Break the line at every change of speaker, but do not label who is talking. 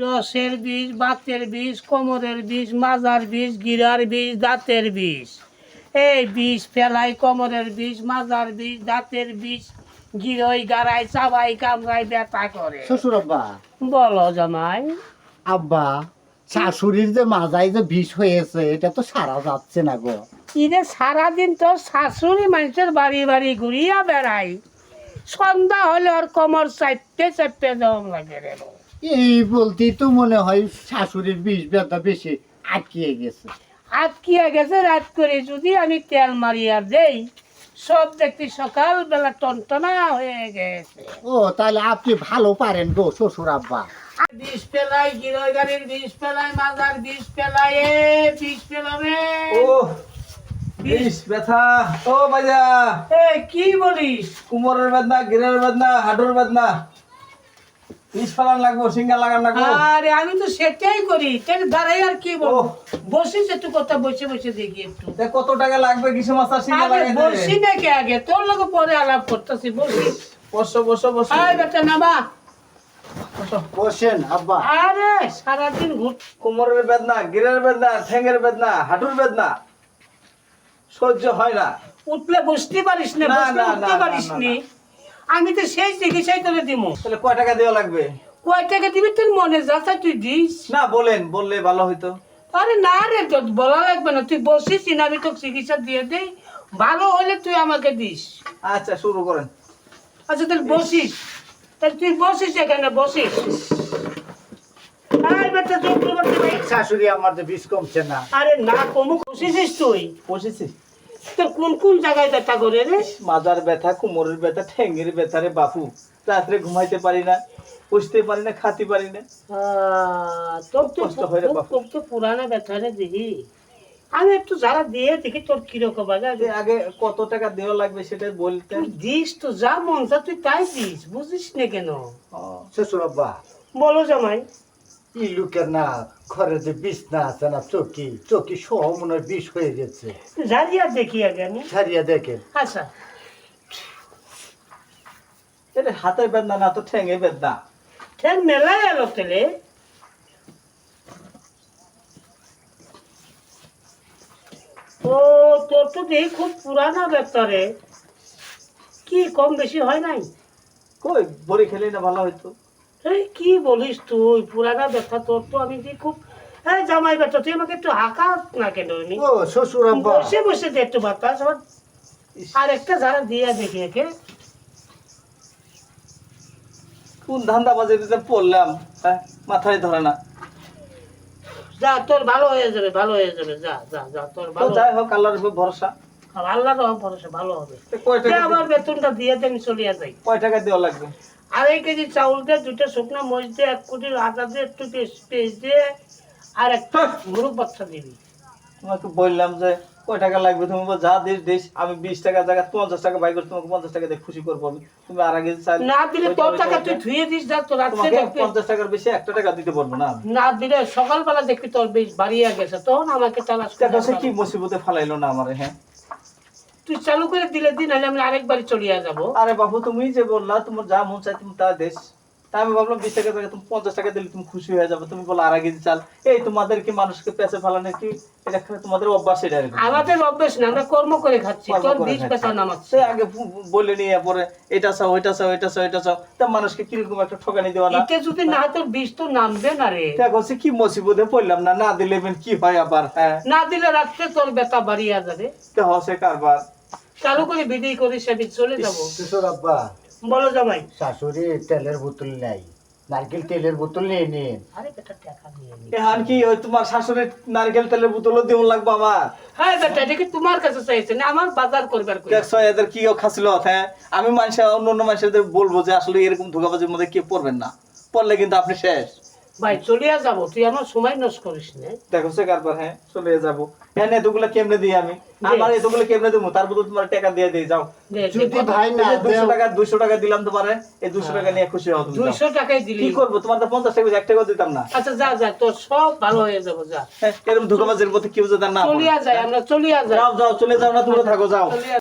রসের বিষ বাতের বিষ কোমরের বিষ মাজার বিষ গিরার বিষ দাঁতের বিষ এই বিষ ফেলাই কোমরের বিষ মাজার বিষ দাঁতের বিষ গিরই গাড়াই চাবাই কামড়াই ব্যথা করে।
শ্বশুর আব্বা
বলো জামাই।
আব্বা শাশুড়ির যে মাজায় যে বিষ হয়েছে এটা তো সারা যাচ্ছে না গো।
ইরে সারাদিন তো শাশুড়ি মানুষের বাড়ি বাড়ি ঘুরিয়া বেড়াই সন্ধ্যা হলে ওর কোমর চাপতে চাপতে দম লাগে রে।
এই বলতেই তো মনে হয় শাশুড়ির বিষ ব্যথা বেশি আটকিয়ে গেছে।
আটকিয়া গেছে রাত করে যদি আমি তেল মারিয়া দেই সব দেখতে সকালবেলা টনটনা হয়ে গেছে।
ও তাহলে আপনি ভালো পারেন গো শ্বশুর আব্বা।
বিষ পেলাই গিরয় গাড়ির বিষ পেলাই মাজার বিষ পেলাই এ বিষ পেলাবে
ও বিষ ব্যথা। ও
এ কি বলিস?
কুমোরের বেদনা গিরের বেদনা হাঁটুর বেদনা। বিষ লাগবো সিঙ্গা লাগান লাগবো।
আরে আমি তো সেটাই করি। তোর দাঁড়াই আর কি বলব?
ওহ।
বসিস একটু কথা বসে বসে দেখি একটু।
তা কত টাকা লাগবে কিছু মাস্টার সিঙ্গা
আরে
লাগাইতে?
বসি নাকি আগে? তোর লোক পরে আলাপ করতেছি বসিস
বসো বসো বসো।
আয় বেটা নামা।
বসেন আব্বা।
আরে সারাদিন ঘুর
কোমরের বেদনা গিরের বেদনা ঠ্যাঙ্গের বেদনা হাঁটুর বেদনা। সহ্য হয় না।
উঠলে বসতে পারিস না
না,
পারিস
নি।
আমি তো সেই চিকিৎসাই করে দিব
তাহলে কয় টাকা দেওয়া লাগবে?
কয় টাকা দিবি তোর মনে যাচ্ছে তুই দিস।
না বলেন বললে ভালো হইতো।
আরে না রে তোর বলা লাগবে না। তুই বসিস না আমি তোকে চিকিৎসা দিয়ে দেই। ভালো হলে তুই আমাকে দিস।
আচ্ছা শুরু করেন।
আচ্ছা তাহলে বসিস। তাহলে তুই বসিস এখানে বসিস। বেটা
শাশুড়ি আমার যে বিষ কমছে না।
আরে না কমু বসিস তুই।
বসেছি
তোর কোন কোন জায়গায় ব্যথা করে রে?
মাজার ব্যথা কোমরের ব্যথা ঠ্যাঙ্গের ব্যথা রে বাপু। রাত্রে ঘুমাইতে পারি না পারি না খাতে পারি না।
তোর তো
কষ্ট হয় রে বাপ।
খুব তো পুরানা ব্যথা রে দেখি আমি একটু যারা দিয়ে দেখি তোর কীরকম আগে
আগে কত টাকা দেওয়া লাগবে সেটা বলতেন।
তুই দিস তো যা মন চা তুই তাই দিস বুঝিস না কেন?
শ্বশুর আব্বা
বলো জামাই।
লোকের না ঘরে যে বিষ না আছে না চকি চকি সহ মনে হয় বিষ হয়ে গেছে।
জারিয়া দেখি আগে আমি।
ছাড়িয়া দেখেন।
আচ্ছা।
এটা হাতের বেদনা না তো ঠ্যাঙ্গে বেদনা।
ঠ্যাং এলো তেলে ও তোর তো দেখি খুব পুরানা ব্যথা রে। কি কম বেশি হয় নাই?
কই বড়ি খেলে না ভালো হইতো।
এই কি বলিস তুই? পুরানা ব্যথা তোর তো আমি দেখি খুব এই জামাই ব্যথা তুই আমাকে একটু হাঁকা না কেন
ও শ্বশুর আব্বা।
বসে বসে দে একটু বাতাস আর একটা যারা দিয়ে দেখি একে।
কোন ধান্দা বাজে দিতে পড়লাম হ্যাঁ? মাথায় ধরে না।
যা তোর ভালো হয়ে যাবে ভালো হয়ে যাবে। যা যা যা তোর ভালো
যাই হোক আল্লাহর উপর ভরসা।
আল্লাহর ভরসা ভালো হবে। আমার বেতনটা দিয়ে দে আমি চলিয়া যাই।
কয় টাকা দেওয়া লাগবে?
আড়াই কেজি চাউল দে দুটো শুকনো মরিচ দে এক কোটি আদা দে একটু পেঁয়াজ দে আর একটা মুরগ বাচ্চা দিবি
তোমাকে বললাম যে কয় টাকা লাগবে? তুমি যা দিস দিস। আমি বিশ টাকা জায়গা পঞ্চাশ টাকা বাই করে তোমাকে পঞ্চাশ টাকা দিয়ে খুশি করব আমি। তুমি আর আগে
না দিলে তোর টাকা তুই। ধুয়ে দিস যা তোর
পঞ্চাশ টাকার বেশি একটা টাকা দিতে পারব না
না দিলে সকালবেলা দেখবি তোর বেশ বাড়িয়ে গেছে তখন আমাকে
দেখো সে কি মুসিবতে ফালাইলো না আমারে হ্যাঁ?
তুই চালু করে দিলে দিন হলে আমি আরেকবার চলিয়া যাব।
আরে বাবু তুমি যে বললা তোমার যা মন চাই তুমি তা দেশ। তা আমি ভাবলাম বিশ টাকা টাকা তুমি পঞ্চাশ টাকা দিলে তুমি খুশি হয়ে যাবে। তুমি বলো আর আগে চাল। এই তোমাদের কি মানুষকে পেছে ফেলানো কি এটা তোমাদের অভ্যাস এটা।
আমাদের অভ্যেস না আমরা কর্ম করে খাচ্ছি। তোর বীজ। পেশা নামাচ্ছে
আগে বলে নিয়ে পরে এটা চাও ওইটা চাও এটা চাও এটা চাও। তা মানুষকে কীরকম একটা ঠকানি দেওয়া না?
এতে যদি না তোর বীজ তো নামবে না রে।
দেখো সে কি মুসিবতে পড়লাম না? না দিলে কি হয় আবার হ্যাঁ?
না দিলে রাত্রে তোর ব্যথা বাড়িয়া যাবে।
দেখো সে কারবার।
চালু করে বিদায় করে সেদিন চলে যাব।
শ্বশুর আব্বা।
বলো জামাই।
শাশুড়ি তেলের বোতল নাই নারকেল তেলের বোতল নিয়ে নিন
আরে বেটা টাকা নিয়ে নি।
এখন কি ওই তোমার শাশুড়ির নারকেল তেলের বোতলও দেওয়া লাগবে আমার।
হ্যাঁ বেটা এটা কি তোমার কাছে চাইছে না আমার বাজার করবার কই
দেখছ এদের কি খাছিল হ্যাঁ? আমি মানুষ অন্য অন্য মানুষদের বলব যে আসলে এরকম ধোকাবাজির মধ্যে কেউ পড়বেন না। পড়লে কিন্তু আপনি শেষ।
ভাই চলিয়া যাব। তুই আমার সময় নষ্ট করিস না।
দেখো সে কারবার হ্যাঁ চলে যাব। হ্যাঁ এতগুলো কেমনে দিই আমি? আমার এতগুলো কেমনে দেবো? তার বদলে তোমার টাকা দিয়ে দিয়ে যাও।
যদি ভাই না
দুশো
দেও-
টাকা দুশো টাকা দিলাম তোমারে। এই দুশো টাকা নিয়ে খুশি হও তুমি
টাকাই দিলি।
কি করব? তোমার তো পঞ্চাশ টাকা এক টাকাও দিতাম না।
আচ্ছা যা যা তোর সব ভালো হয়ে যাব যা।
হ্যাঁ, এরকম ধোকাবাজির মধ্যে কেউ যদি না।
চলিয়া যায় আমরা চলিয়া যাই।
যাও যাও চলে যাও না তুমি থাকো যাও।
চলিয়া